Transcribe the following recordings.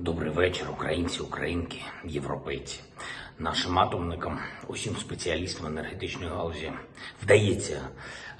Добрий вечір, українці, українки, європейці. Нашим атомникам, усім спеціалістам енергетичної галузі вдається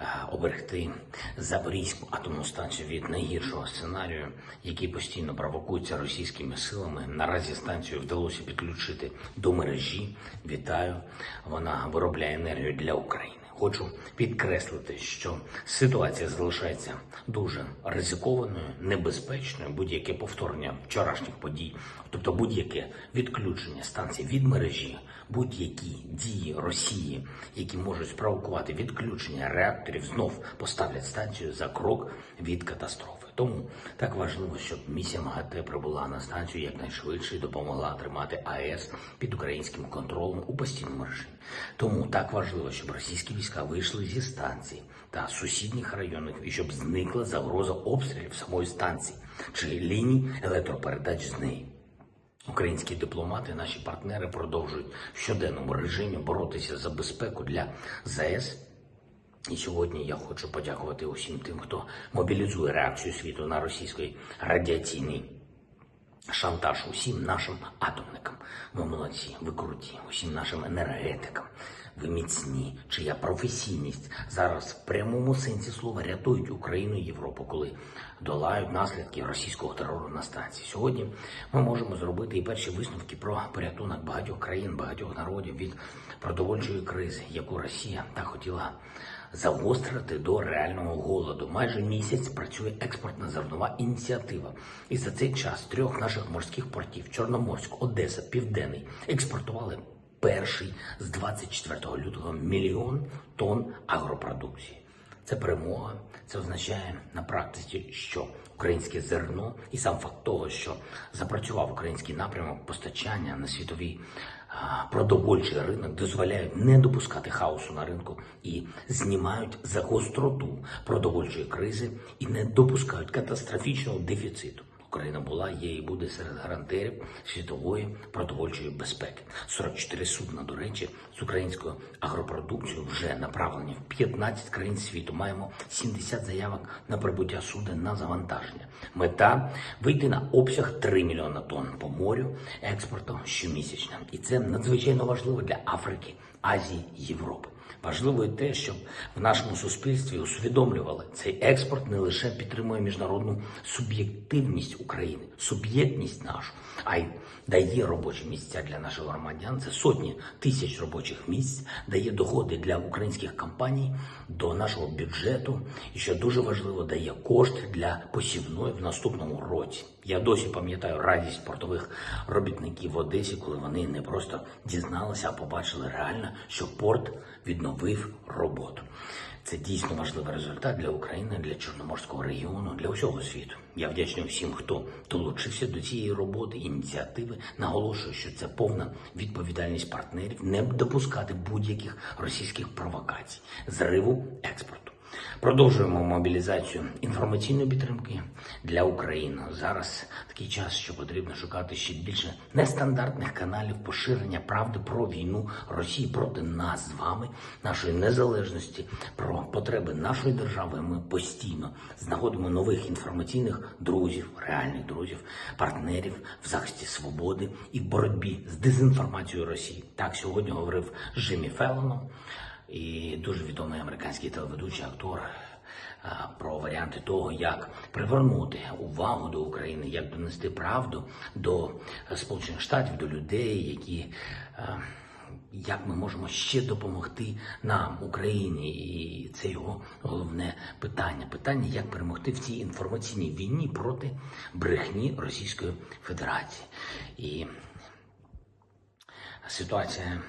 е, оберегти Запорізьку атомну станцію від найгіршого сценарію, який постійно провокується російськими силами. Наразі станцію вдалося підключити до мережі. Вітаю, вона виробляє енергію для України. Хочу підкреслити, що ситуація залишається дуже ризикованою, небезпечною. Будь-яке повторення вчорашніх подій, тобто будь-яке відключення станції від мережі, будь-які дії Росії, які можуть спровокувати відключення реакторів, знов поставлять станцію за крок від катастрофи. Тому так важливо, щоб місія МАГАТЕ прибула на станцію якнайшвидше і допомогла тримати АЕС під українським контролем у постійному режимі. Тому так важливо, щоб російські війська вийшли зі станції та сусідніх районів і щоб зникла загроза обстрілів самої станції чи ліній електропередач з неї. Українські дипломати, наші партнери продовжують в щоденному режимі боротися за безпеку для ЗАЕС. І сьогодні я хочу подякувати усім тим, хто мобілізує реакцію світу на російський радіаційний шантаж усім нашим атомникам. Ви молодці, ви круті, усім нашим енергетикам. Ви міцні, чия професійність зараз в прямому сенсі слова рятують Україну і Європу, коли долають наслідки російського терору на станції. Сьогодні ми можемо зробити і перші висновки про порятунок багатьох країн, багатьох народів від продовольчої кризи, яку Росія так хотіла загострити до реального голоду. Майже місяць працює експортна зернова ініціатива. І за цей час трьох наших морських портів Чорноморськ, Одеса, Південний експортували перший з 24 лютого мільйон тонн агропродукції. Це перемога. Це означає на практиці, що українське зерно і сам факт того, що запрацював український напрямок постачання на світовий продовольчий ринок, дозволяють не допускати хаосу на ринку і знімають за гостроту продовольчої кризи і не допускають катастрофічного дефіциту. Україна була, є і буде серед гарантерів світової продовольчої безпеки. 44 судна, до речі, з українською агропродукцією вже направлені в 15 країн світу. Маємо 70 заявок на прибуття суден на завантаження. Мета вийти на обсяг 3 мільйона тонн по морю експорту щомісячно. І це надзвичайно важливо для Африки, Азії, Європи. Важливо і те, щоб в нашому суспільстві усвідомлювали, цей експорт не лише підтримує міжнародну суб'єктивність України, суб'єктність нашу, а й дає робочі місця для наших громадян. Це сотні тисяч робочих місць, дає доходи для українських компаній до нашого бюджету, і що дуже важливо, дає кошти для посівної в наступному році. Я досі пам'ятаю радість портових робітників в Одесі, коли вони не просто дізналися, а побачили реально, що порт відновив роботу. Це дійсно важливий результат для України, для Чорноморського регіону, для усього світу. Я вдячний всім, хто долучився до цієї роботи, ініціативи. Наголошую, що це повна відповідальність партнерів не допускати будь-яких російських провокацій, зриву експорту. Продовжуємо мобілізацію інформаційної підтримки для України. Зараз такий час, що потрібно шукати ще більше нестандартних каналів поширення правди про війну Росії проти нас з вами, нашої незалежності, про потреби нашої держави. Ми постійно знаходимо нових інформаційних друзів, реальних друзів, партнерів в захисті свободи і в боротьбі з дезінформацією Росії. Так сьогодні говорив з Джиммі Феллоном і дуже відомий американський телеведучий актор про варіанти того, як привернути увагу до України, як донести правду до Сполучених Штатів, до людей, які. Як ми можемо ще допомогти нам, Україні, і це його головне питання. Питання, як перемогти в цій інформаційній війні проти брехні Російської Федерації. І ситуація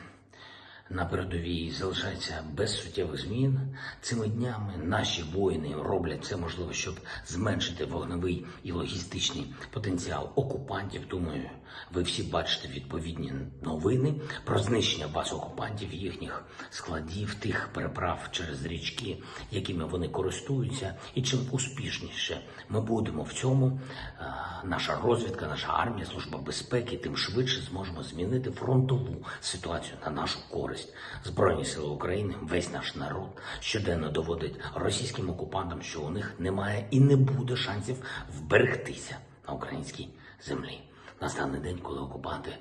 на передовій залишається без суттєвих змін. Цими днями наші воїни роблять все можливе, щоб зменшити вогневий і логістичний потенціал окупантів. Думаю, ви всі бачите відповідні новини про знищення баз окупантів, їхніх складів, тих переправ через річки, якими вони користуються, і чим успішніше ми будемо в цьому, е, наша розвідка, наша армія, служба безпеки, тим швидше зможемо змінити фронтову ситуацію на нашу користь. Збройні сили України, весь наш народ щоденно доводить російським окупантам, що у них немає і не буде шансів вберегтися на українській землі. настане день, коли окупанти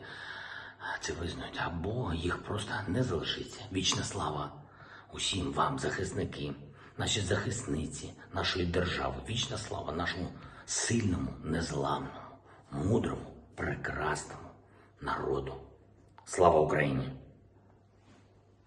це визнають, або їх просто не залишиться. Вічна слава усім вам, захисники, наші захисниці, нашої держави. Вічна слава нашому сильному, незламному, мудрому, прекрасному народу. Слава Україні!